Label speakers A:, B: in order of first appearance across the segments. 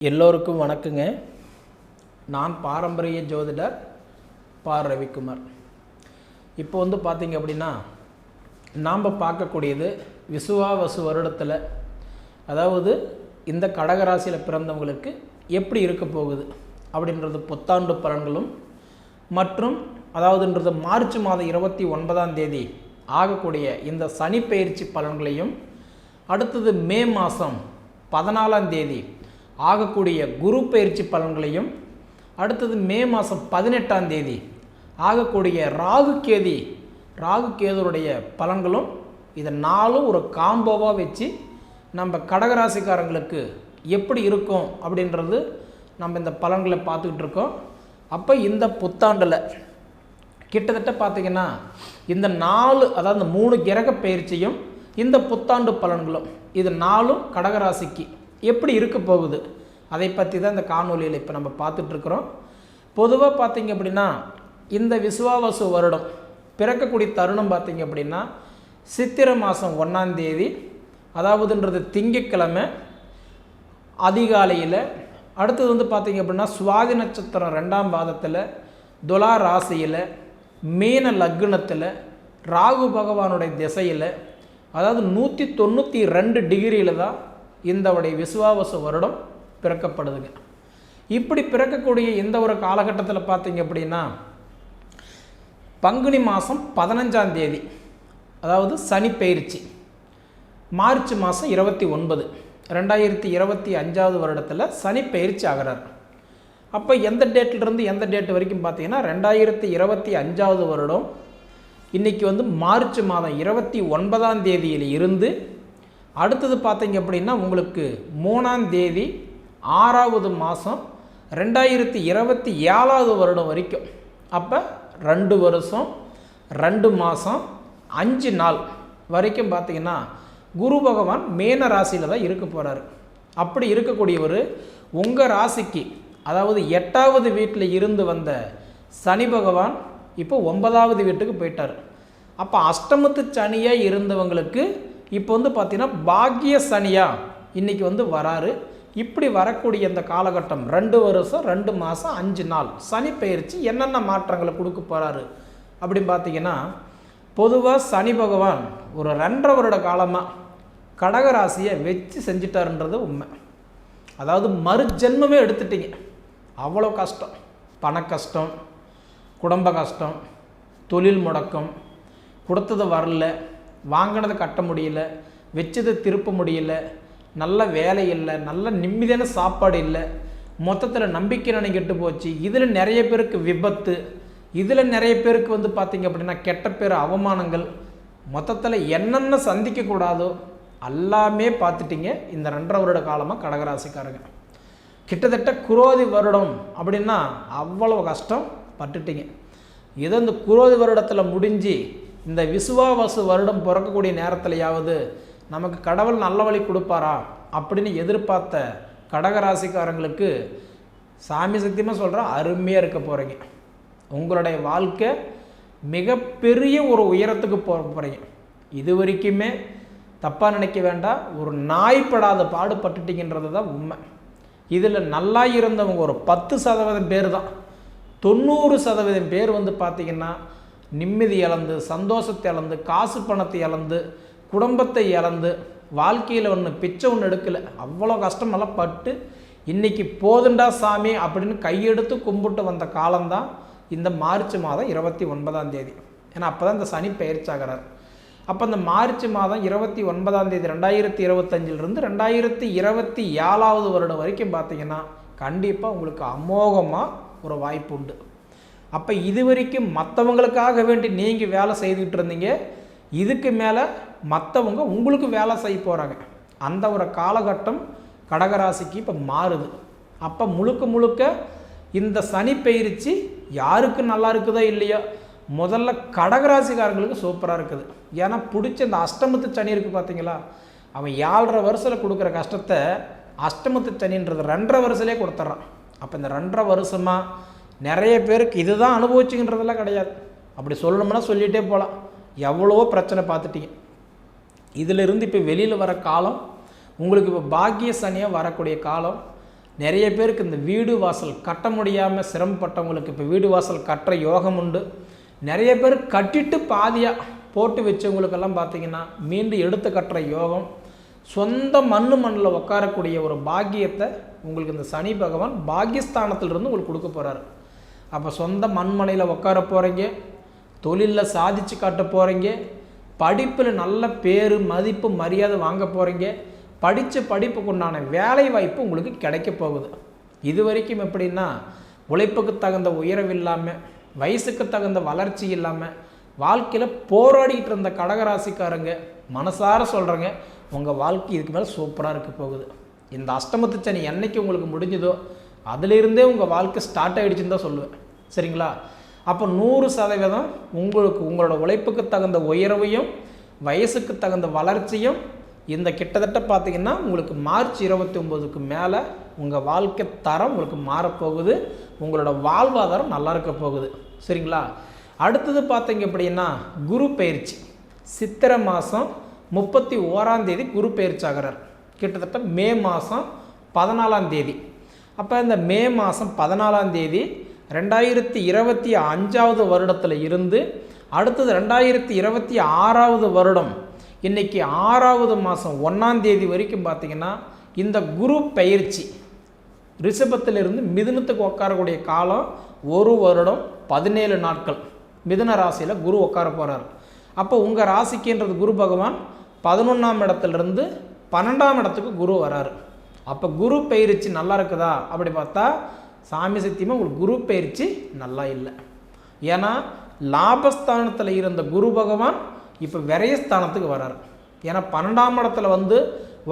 A: எல்லோருக்கும் வணக்கங்க. நான் பாரம்பரிய ஜோதிடர் பா ரவிக்குமார். இப்போ வந்து பார்த்தீங்க அப்படின்னா நாம் பார்க்கக்கூடியது விசுவாவசு வருடத்தில் அதாவது இந்த கடகராசியில் பிறந்தவங்களுக்கு எப்படி இருக்க போகுது அப்படின்றது புத்தாண்டு பலன்களும் மற்றும் அதாவதுன்றது மார்ச் மாதம் இருபத்தி ஒன்பதாம் தேதி ஆகக்கூடிய இந்த சனி பயிற்சி பலன்களையும் அடுத்தது மே மாதம் பதினாலாம் தேதி ஆகக்கூடிய குரு பயிற்சி பலன்களையும் அடுத்தது மே மாதம் பதினெட்டாம் தேதி ஆகக்கூடிய ராகு கேதி ராகு கேதுருடைய பலன்களும் இதை நாளும் ஒரு காம்போவாக வச்சு நம்ம கடகராசிக்காரங்களுக்கு எப்படி இருக்கும் அப்படின்றது நம்ம இந்த பலன்களை பார்த்துக்கிட்டு இருக்கோம். அப்போ இந்த புத்தாண்டில் கிட்டத்தட்ட பார்த்திங்கன்னா இந்த நாலு அதாவது மூணு கிரக பயிற்சியும் இந்த புத்தாண்டு பலன்களும் இது நாலும் கடகராசிக்கு எப்படி இருக்க போகுது? அதை பற்றி தான் இந்த காணொலியில் இப்போ நம்ம பார்த்துட்ருக்குறோம் பொதுவாக பார்த்திங்க அப்படின்னா இந்த விசுவாவசு வருடம் பிறக்கக்கூடிய தருணம் பார்த்திங்க அப்படின்னா சித்திரை மாதம் ஒன்றாம் தேதி அதாவதுன்றது திங்கக்கிழமை அதிகாலையில் அடுத்தது வந்து பார்த்திங்க அப்படின்னா சுவாதி நட்சத்திரம் ரெண்டாம் பாதத்தில் துலா ராசியில் மீன லக்னத்தில் ராகு பகவானுடைய திசையில் அதாவது நூற்றி தொண்ணூற்றி ரெண்டு டிகிரியில் தான் இந்தவுடைய விசுவாவச வருடம் பிறக்கப்படுதுங்க. இப்படி பிறக்கக்கூடிய இந்த ஒரு காலகட்டத்தில் பார்த்தீங்க அப்படின்னா பங்குனி மாதம் பதினஞ்சாம் தேதி அதாவது சனி பயிற்சி மார்ச் மாதம் இருபத்தி ஒன்பது ரெண்டாயிரத்தி இருபத்தி அஞ்சாவது வருடத்தில் சனி பயிற்சி ஆகிறார். அப்போ எந்த டேட்லேருந்து எந்த டேட் வரைக்கும் பார்த்தீங்கன்னா ரெண்டாயிரத்தி இருபத்தி அஞ்சாவது வருடம் இன்றைக்கி வந்து மார்ச் மாதம் இருபத்தி ஒன்பதாம் தேதியில் இருந்து அடுத்தது பார்த்தீங்க அப்படின்னா உங்களுக்கு மூணாம் தேதி ஆறாவது மாதம் ரெண்டாயிரத்தி இருபத்தி ஏழாவது வருடம் வரைக்கும். அப்போ ரெண்டு வருஷம் ரெண்டு மாதம் அஞ்சு நாள் வரைக்கும் பார்த்தீங்கன்னா குரு பகவான் மேன ராசியில் தான் இருக்க போகிறாரு அப்படி இருக்கக்கூடியவர் உங்கள் ராசிக்கு அதாவது எட்டாவது வீட்டில் இருந்து வந்த சனி பகவான் இப்போ ஒன்பதாவது வீட்டுக்கு போயிட்டார். அப்போ அஷ்டமத்து சனியாக இருந்தவங்களுக்கு இப்போ வந்து பார்த்தீங்கன்னா பாக்கிய சனியாக இன்றைக்கி வந்து வராரு. இப்படி வரக்கூடிய இந்த காலகட்டம் ரெண்டு வருஷம் ரெண்டு மாதம் அஞ்சு நாள் சனி பயிற்சி என்னென்ன மாற்றங்களை கொடுக்க போகிறாரு அப்படின்னு பார்த்தீங்கன்னா பொதுவாக சனி பகவான் ஒரு ரெண்டரை வருட காலமாக கடகராசியை வச்சு செஞ்சிட்டாருன்றது உண்மை. அதாவது மறுஜென்மமே எடுத்துட்டீங்க. அவ்வளோ கஷ்டம். பண கஷ்டம் குடும்ப கஷ்டம் தொழில் முடக்கம் கொடுத்தது வரல வாங்கினதை கட்ட முடியல வச்சதை திருப்ப முடியல நல்ல வேலை இல்லை நல்ல நிம்மதியான சாப்பாடு இல்லை. மொத்தத்தில் நம்பிக்கை நினைக்கிட்டு கெட்டு போச்சு. இதில் நிறைய பேருக்கு விபத்து. இதில் நிறைய பேருக்கு வந்து பார்த்திங்க அப்படின்னா கெட்ட பேர் அவமானங்கள். மொத்தத்தில் என்னென்ன சந்திக்கக்கூடாதோ எல்லாமே பார்த்துட்டிங்க இந்த ரெண்டரை வருட காலமாக கடகராசிக்காரங்க. கிட்டத்தட்ட குரோதி வருடம் அப்படின்னா அவ்வளோ கஷ்டம் பட்டுட்டிங்க. ஏதோ இந்த குரோதி வருடத்தில் முடிஞ்சு இந்த விசுவாவாசு வருடம் பிறக்கக்கூடிய நேரத்திலையாவது நமக்கு கடவுள் நல்ல வழி கொடுப்பாரா அப்படின்னு எதிர்பார்த்த கடகராசிக்காரங்களுக்கு சாமி சத்தியமாக சொல்கிறேன் அருமையாக இருக்க போகிறீங்க உங்களுடைய வாழ்க்கை மிகப்பெரிய ஒரு உயரத்துக்கு போக போகிறீங்க இது வரைக்குமே தப்பாக நினைக்க வேண்டாம் ஒரு நாய்ப்படாத பாடுபட்டுட்டிங்கன்றது தான் உண்மை. இதில் நல்லா இருந்தவங்க ஒரு பத்து சதவீதம் பேர் தான். தொண்ணூறு சதவீதம் பேர் வந்து பார்த்திங்கன்னா நிம்மதி இழந்து சந்தோஷத்தை இழந்து காசு பணத்தை இழந்து குடும்பத்தை இழந்து வாழ்க்கையில் ஒன்று பிச்சை ஒன்று எடுக்கலை. அவ்வளோ கஷ்டமெல்லாம் பட்டு இன்றைக்கி போதுண்டா சாமி அப்படின்னு கையெடுத்து கும்பிட்டு வந்த காலம்தான் இந்த மார்ச் மாதம் இருபத்தி ஒன்பதாம் தேதி. ஏன்னா அப்போ தான் இந்த சனி பயிற்சாகிறார் அப்போ இந்த மார்ச் மாதம் இருபத்தி ஒன்பதாம் தேதி ரெண்டாயிரத்தி இருபத்தஞ்சிலிருந்து ரெண்டாயிரத்தி இருபத்தி ஏழாவது வருடம் வரைக்கும் பார்த்தீங்கன்னா கண்டிப்பாக உங்களுக்கு அமோகமாக ஒரு வாய்ப்பு உண்டு. அப்போ இது வரைக்கும் மற்றவங்களுக்காக வேண்டி நீங்கள் வேலை செய்துக்கிட்டு இருந்தீங்க இதுக்கு மேலே மற்றவங்க உங்களுக்கு வேலை செய்ய போகிறாங்க அந்த ஒரு காலகட்டம் கடகராசிக்கு இப்போ மாறுது. அப்போ முழுக்க முழுக்க இந்த சனி பயிற்சி யாருக்கு நல்லா இருக்குதோ இல்லையோ முதல்ல கடகராசிக்காரங்களுக்கு சூப்பராக இருக்குது. ஏன்னா பிடிச்ச இந்த அஷ்டமத்து சனி இருக்குது பார்த்தீங்களா அவன் ஏழரை வருஷத்தில் கொடுக்குற கஷ்டத்தை அஷ்டமத்து சனின்றது ரெண்டரை வருஷத்துலேயே கொடுத்துட்றான் அப்போ இந்த ரெண்டரை வருஷமாக நிறைய பேருக்கு இதுதான் அனுபவிச்சுங்கன்றதெல்லாம் கிடையாது. அப்படி சொல்லணும்னா சொல்லிகிட்டே போகலாம் எவ்வளவோ பிரச்சனை பார்த்துட்டீங்க. இதிலிருந்து இப்போ வெளியில் வர காலம் உங்களுக்கு இப்போ பாக்கிய சனியாக வரக்கூடிய காலம் நிறைய பேருக்கு இந்த வீடு வாசல் கட்ட முடியாமல் சிரமப்பட்டவங்களுக்கு இப்போ வீடு வாசல் கட்டுற யோகம் உண்டு. நிறைய பேர் கட்டிட்டு பாதியாக போட்டு வச்சவங்களுக்கெல்லாம் பார்த்தீங்கன்னா மீண்டும் எடுத்து கட்டுற யோகம் சொந்த மண்ணு மண்ணில் உட்காரக்கூடிய ஒரு பாக்கியத்தை உங்களுக்கு இந்த சனி பகவான் பாக்கியஸ்தானத்திலிருந்து உங்களுக்கு கொடுக்க போகிறாரு அப்போ சொந்த மண்மனையில் உட்கார போகிறீங்க தொழிலில் சாதிச்சு காட்ட போகிறீங்க படிப்பில் நல்ல பேர் மதிப்பு மரியாதை வாங்க போகிறீங்க படித்த படிப்புக்கு உண்டான வேலை வாய்ப்பு உங்களுக்கு கிடைக்க போகுது. இது வரைக்கும் எப்படின்னா உழைப்புக்கு தகுந்த உயர்வு இல்லாமல் வயசுக்கு தகுந்த வளர்ச்சி இல்லாமல் வாழ்க்கையில் போராடிக்கிட்டு இருந்த கடகராசிக்காரங்க மனசார சொல்கிறேங்க உங்கள் வாழ்க்கை இதுக்கு மேலே சூப்பராக இருக்க போகுது. இந்த அஷ்டமத்து சனி என்றைக்கு உங்களுக்கு முடிஞ்சதோ அதிலிருந்தே உங்கள் வாழ்க்கை ஸ்டார்ட் ஆகிடுச்சுன்னு தான் சொல்லுவேன். சரிங்களா? அப்போ நூறு சதவீதம் உங்களுக்கு உங்களோட உழைப்புக்கு தகுந்த உயர்வையும் வயசுக்கு தகுந்த வளர்ச்சியும் இந்த கிட்டத்தட்ட பார்த்தீங்கன்னா உங்களுக்கு மார்ச் இருபத்தி ஒம்போதுக்கு மேலே உங்கள் வாழ்க்கை தரம் உங்களுக்கு மாறப்போகுது. உங்களோட வாழ்வாதாரம் நல்லா இருக்க போகுது. சரிங்களா? அடுத்தது பார்த்தீங்க அப்படின்னா குரு பயிற்சி. சித்திரை மாதம் முப்பத்தி ஓராம் தேதி குரு பயிற்சி ஆகிறார் கிட்டத்தட்ட மே மாதம் பதினாலாம் தேதி. அப்போ இந்த மே மாதம் பதினாலாம் தேதி ரெண்டாயிரத்தி இருபத்தி அஞ்சாவது வருடத்தில் இருந்து அடுத்தது ரெண்டாயிரத்தி இருபத்தி ஆறாவது வருடம் இன்றைக்கி ஆறாவது மாதம் ஒன்றாம் தேதி வரைக்கும் பார்த்தீங்கன்னா இந்த குரு பயிற்சி ரிஷபத்திலிருந்து மிதுனத்துக்கு உட்காரக்கூடிய காலம் ஒரு வருடம் பதினேழு நாட்கள். மிதுன ராசியில் குரு உட்கார போகிறார் அப்போ உங்கள் ராசிக்குன்றது குரு பகவான் பதினொன்றாம் இடத்துலேருந்து பன்னெண்டாம் இடத்துக்கு குரு வராரு. அப்போ குரு பயிற்சி நல்லா இருக்குதா? அப்படி பார்த்தா சாமி சத்தியமாக உங்களுக்கு குரு பயிற்சி நல்லா இல்லை. ஏன்னா லாபஸ்தானத்தில் இருந்த குரு பகவான் இப்போ விரயஸ்தானத்துக்கு வரார். ஏன்னா பன்னெண்டாம் இடத்துல வந்து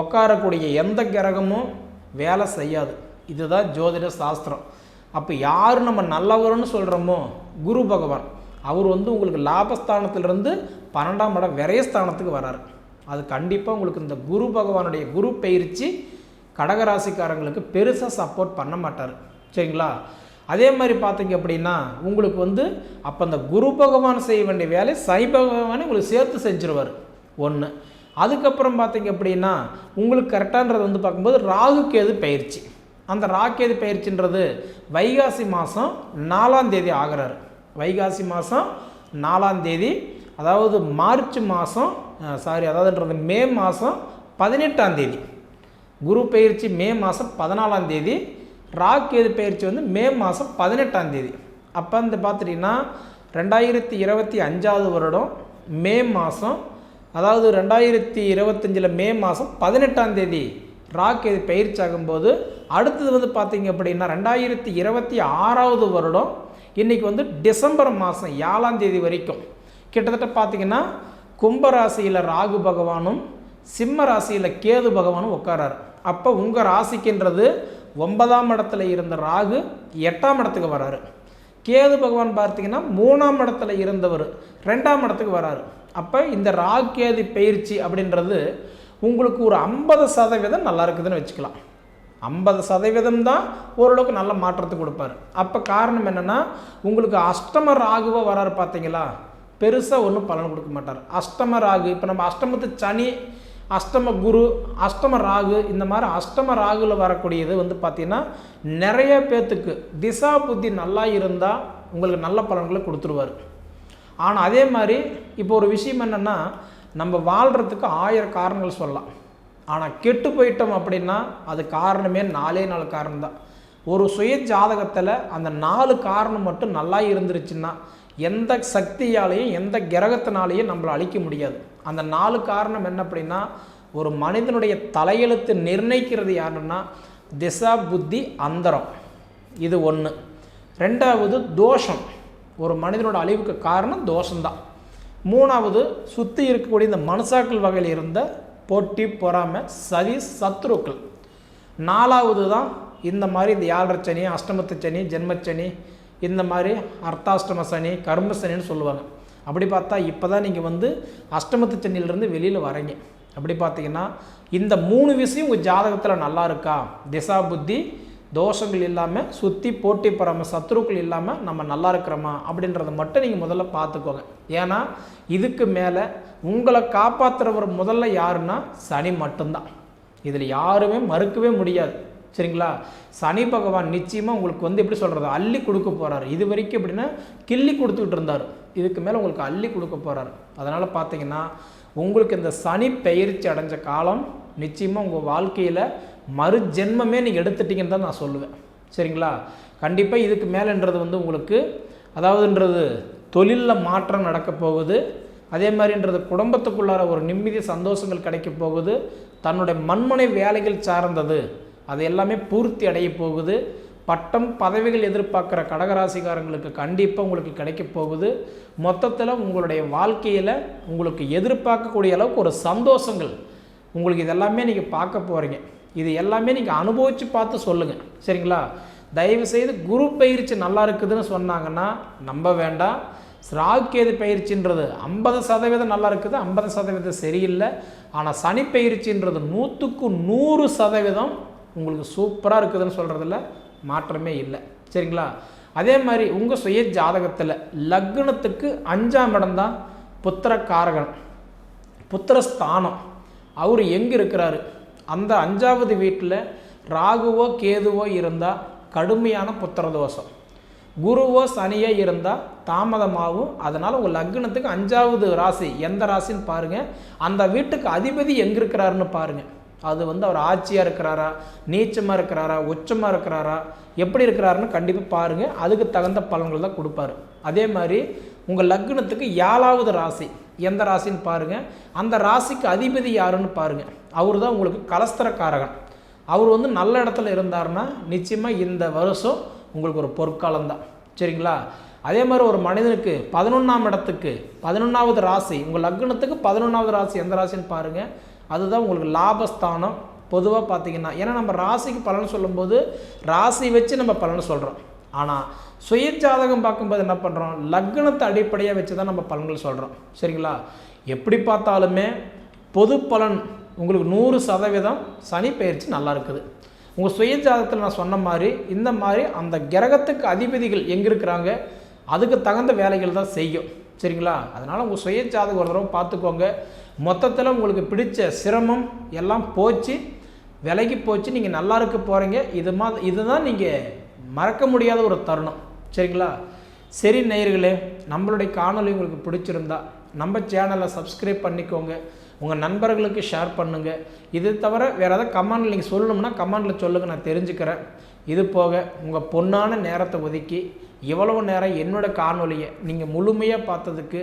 A: உட்காரக்கூடிய எந்த கிரகமும் வேலை செய்யாது. இதுதான் ஜோதிட சாஸ்திரம். அப்போ யார் நம்ம நல்லவர்னு சொல்கிறோமோ குரு பகவான். அவர் வந்து உங்களுக்கு லாபஸ்தானத்திலிருந்து பன்னெண்டாம் இடம் விரயஸ்தானத்துக்கு வரார். அது கண்டிப்பாக உங்களுக்கு இந்த குரு பகவானுடைய குரு பயிற்சி கடகராசிக்காரங்களுக்கு பெருசாக சப்போர்ட் பண்ண மாட்டார். சரிங்களா? அதே மாதிரி பார்த்தீங்க அப்படின்னா உங்களுக்கு வந்து அப்போ அந்த குரு பகவான் செய்ய வேண்டிய வேலை சை பகவானே உங்களுக்கு சேர்த்து செஞ்சுருவார். ஒன்று அதுக்கப்புறம் பார்த்தீங்க அப்படின்னா உங்களுக்கு கரெக்டான்றது வந்து பார்க்கும்போது ராகு கேது பயிற்சி. அந்த ராகேது பயிற்சின்றது வைகாசி மாதம் நாலாம் தேதி ஆகிறார். வைகாசி மாதம் நாலாம் தேதி அதாவது மார்ச் மாதம் சாரி அதாவதுன்றது மே மாதம் பதினெட்டாம் தேதி. குரு பயிற்சி மே மாதம் பதினாலாம் தேதி ராக்கேது பயிற்சி வந்து மே மாதம் பதினெட்டாம் தேதி. அப்போ இந்த பார்த்துட்டிங்கன்னா ரெண்டாயிரத்தி இருபத்தி அஞ்சாவது வருடம் மே மாதம் அதாவது ரெண்டாயிரத்தி இருபத்தஞ்சில் மே மாதம் பதினெட்டாம் தேதி ராக்கேது பயிற்சி ஆகும்போது அடுத்தது வந்து பார்த்தீங்க அப்படின்னா ரெண்டாயிரத்தி இருபத்தி ஆறாவது வருடம் இன்றைக்கி வந்து டிசம்பர் மாதம் ஏழாம் தேதி வரைக்கும். கிட்டத்தட்ட பார்த்திங்கன்னா கும்பராசியில் ராகு பகவானும் சிம்ம ராசியில் கேது பகவானும் உட்காராரு. அப்போ உங்கள் ராசிக்குன்றது ஒன்பதாம் இடத்துல இருந்த ராகு எட்டாம் இடத்துக்கு வராரு. கேது பகவான் பார்த்தீங்கன்னா மூணாம் இடத்துல இருந்தவர் ரெண்டாம் இடத்துக்கு வராரு. அப்போ இந்த ராகு கேது பயிற்சி அப்படின்றது உங்களுக்கு ஒரு ஐம்பது சதவீதம் நல்லா இருக்குதுன்னு வச்சுக்கலாம். ஐம்பது சதவீதம் தான் ஓரளவுக்கு நல்ல மாற்றத்தை கொடுப்பாரு. அப்போ காரணம் என்னென்னா உங்களுக்கு அஷ்டம ராகுவை வராரு பார்த்தீங்களா? பெருசாக ஒன்றும் பலன் கொடுக்க மாட்டார். அஷ்டம ராகு இப்போ நம்ம அஷ்டமத்து சனி அஷ்டம குரு அஷ்டம ராகு இந்த மாதிரி அஷ்டம ராகுல வரக்கூடியது வந்து பார்த்திங்கன்னா நிறைய பேர்த்துக்கு திசா புத்தி நல்லா இருந்தால் உங்களுக்கு நல்ல பலன்களை கொடுத்துருவார். ஆனால் அதே மாதிரி இப்போ ஒரு விஷயம் என்னென்னா நம்ம வாழ்கிறதுக்கு ஆயிரம் காரணங்கள் சொல்லலாம். ஆனால் கெட்டு போயிட்டோம் அப்படின்னா அது காரணமே நாலே நாலு காரணம் தான். ஒரு சுய ஜாதகத்தில் அந்த நாலு காரணம் மட்டும் நல்லா இருந்துருச்சுன்னா எந்த சக்தியாலேயும் எந்த கிரகத்தினாலேயும் நம்மளை அழிக்க முடியாது. அந்த நாலு காரணம் என்ன அப்படின்னா ஒரு மனிதனுடைய தலையெழுத்து நிர்ணயிக்கிறது யாருன்னா திசா புத்தி அந்தரம். இது ஒன்று ரெண்டாவது தோஷம். ஒரு மனிதனோட அழிவுக்கு காரணம் தோஷம்தான். மூணாவது சுற்றி இருக்கக்கூடிய இந்த மனுஷாக்கள் வகையில் இருந்த போட்டி பொறாமை சதி சத்ருக்கள். நாலாவது தான் இந்த மாதிரி இந்த ஏழரை சனி அஷ்டமத்து சனி ஜென்மச்சனி இந்த மாதிரி அர்த்தாஷ்டம சனி கர்ம சனின்னு சொல்லுவாங்க. அப்படி பார்த்தா இப்போ தான் நீங்கள் வந்து அஷ்டமத்து சனியிலிருந்து வெளியில் வரீங்க. அப்படி பார்த்தீங்கன்னா இந்த மூணு விஷயம் உங்கள் ஜாதகத்தில் நல்லா இருக்கா? திசா புத்தி தோஷங்கள் இல்லாமல் சுற்றி போட்டி பொறாமல் சத்ருக்கள் இல்லாமல் நம்ம நல்லா இருக்கிறோமா? அப்படின்றத மட்டும் நீங்கள் முதல்ல பார்த்துக்கோங்க. ஏன்னா இதுக்கு மேலே உங்களை காப்பாற்றுறவர் முதல்ல யாருன்னா சனி மட்டும்தான். இதில் யாருமே மறுக்கவே முடியாது. சரிங்களா? சனி பகவான் நிச்சயமாக உங்களுக்கு வந்து எப்படி சொல்கிறது அள்ளி கொடுக்க போகிறாரு இது வரைக்கும் எப்படின்னா கிள்ளி கொடுத்துக்கிட்டு இருந்தார். இதுக்கு மேலே உங்களுக்கு அள்ளி கொடுக்க போகிறாரு அதனால் பார்த்தீங்கன்னா உங்களுக்கு இந்த சனி பெயர்ச்சி அடைஞ்ச காலம் நிச்சயமாக உங்கள் வாழ்க்கையில் மறு ஜென்மமே நீங்கள் எடுத்துட்டீங்கன்னு தான் நான் சொல்லுவேன். சரிங்களா? கண்டிப்பாக இதுக்கு மேலேன்றது வந்து உங்களுக்கு அதாவதுன்றது தொழிலில் மாற்றம் நடக்க போகுது. அதே மாதிரின்றது குடும்பத்துக்குள்ளார ஒரு நிம்மதி சந்தோஷங்கள் கிடைக்க போகுது. தன்னுடைய மண்மனை வேலைகள் சார்ந்தது. அது எல்லாமே பூர்த்தி அடைய போகுது. பட்டம் பதவிகள் எதிர்பார்க்குற கடகராசிக்காரங்களுக்கு கண்டிப்பாக உங்களுக்கு கிடைக்க போகுது. மொத்தத்தில் உங்களுடைய வாழ்க்கையில் உங்களுக்கு எதிர்பார்க்கக்கூடிய அளவுக்கு ஒரு சந்தோஷங்கள். உங்களுக்கு இதெல்லாமே நீங்கள் பார்க்க போகிறீங்க இது எல்லாமே நீங்கள் அனுபவித்து பார்த்து சொல்லுங்கள் சரிங்களா? தயவுசெய்து குரு பயிற்சி நல்லா இருக்குதுன்னு சொன்னாங்கன்னா நம்ப வேண்டாம். ராகுகேது பயிற்சின்றது ஐம்பது சதவீதம் நல்லா இருக்குது. ஐம்பது சதவீதம் சரியில்லை. ஆனால் சனி பயிற்சின்றது நூற்றுக்கு நூறு சதவீதம் உங்களுக்கு சூப்பராக இருக்குதுன்னு சொல்கிறதுல மாற்றமே இல்லை. சரிங்களா? அதே மாதிரி உங்கள் சுய ஜாதகத்தில் லக்னத்துக்கு அஞ்சாம் இடம் தான் புத்திரக்காரகன். புத்திரஸ்தானம். அவர் எங்கே இருக்கிறாரு? அந்த அஞ்சாவது வீட்டில் ராகுவோ கேதுவோ இருந்தால் கடுமையான புத்திர தோஷம் குருவோ சனியோ இருந்தால் தாமதமாகும். அதனால் உங்கள் லக்னத்துக்கு அஞ்சாவது ராசி எந்த ராசின்னு பாருங்கள் அந்த வீட்டுக்கு அதிபதி எங்கே இருக்கிறாருன்னு பாருங்கள் அது வந்து அவர் ஆட்சியாக இருக்கிறாரா நீச்சமாக இருக்கிறாரா உச்சமாக இருக்கிறாரா எப்படி இருக்கிறாருன்னு கண்டிப்பாக பாருங்கள் அதுக்கு தகுந்த பலன்கள் தான் கொடுப்பாரு. அதே மாதிரி உங்கள் லக்னத்துக்கு ஏழாவது ராசி எந்த ராசின்னு பாருங்கள் அந்த ராசிக்கு அதிபதி யாருன்னு பாருங்கள் அவர் தான் உங்களுக்கு கலஸ்தரக்காரகன். அவர் வந்து நல்ல இடத்துல இருந்தார்னா நிச்சயமாக இந்த வருஷம் உங்களுக்கு ஒரு பொற்காலம் தான். சரிங்களா? அதே மாதிரி ஒரு மனிதனுக்கு பதினொன்றாம் இடத்துக்கு பதினொன்றாவது ராசி உங்கள் லக்னத்துக்கு பதினொன்றாவது ராசி எந்த ராசின்னு பாருங்கள் அதுதான் உங்களுக்கு லாபஸ்தானம். பொதுவாக பார்த்தீங்கன்னா ஏன்னா நம்ம ராசிக்கு பலன் சொல்லும்போது ராசி வச்சு நம்ம பலன் சொல்கிறோம் ஆனால் சுய ஜாதகம் பார்க்கும்போது என்ன பண்ணுறோம் லக்னத்தை அடிப்படையாக வச்சு தான் நம்ம பலன்கள் சொல்கிறோம் சரிங்களா? எப்படி பார்த்தாலுமே பொது பலன் உங்களுக்கு நூறு சதவீதம் சனி பயிற்சி நல்லா இருக்குது. உங்கள் சுய ஜாதகத்தில் நான் சொன்ன மாதிரி இந்த மாதிரி அந்த கிரகத்துக்கு அதிபதிகள் எங்கே இருக்கிறாங்க? அதுக்கு தகுந்த வேலைகள் தான் செய்யும். சரிங்களா? அதனால் உங்கள் சுய ஜாதகம் ஒரு தடவை பார்த்துக்கோங்க. மொத்தத்தில் உங்களுக்கு பிடிச்ச சிரமம் எல்லாம் போச்சு. விலைக்கு போச்சு. நீங்கள் நல்லா இருக்க போகிறீங்க இது மா இதுதான் நீங்கள் மறக்க முடியாத ஒரு தருணம். சரிங்களா? சரி நேயர்களே நம்மளுடைய காணொலி உங்களுக்கு பிடிச்சிருந்தா நம்ம சேனலை சப்ஸ்கிரைப் பண்ணிக்கோங்க. உங்கள் நண்பர்களுக்கு ஷேர் பண்ணுங்கள் இது தவிர வேறு ஏதாவது கமெண்டில் நீங்கள் சொல்லணும்னா கமெண்டில் சொல்லுங்கள் நான் தெரிஞ்சுக்கிறேன். இது போக உங்கள் பொண்ணான நேரத்தை ஒதுக்கி இவ்வளவு நேரம் என்னோட காணொலியை நீங்கள் முழுமையாக பார்த்ததுக்கு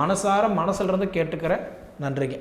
A: மனசார மனசுலேருந்து கேட்டுக்கிறேன் நன்றிங்க.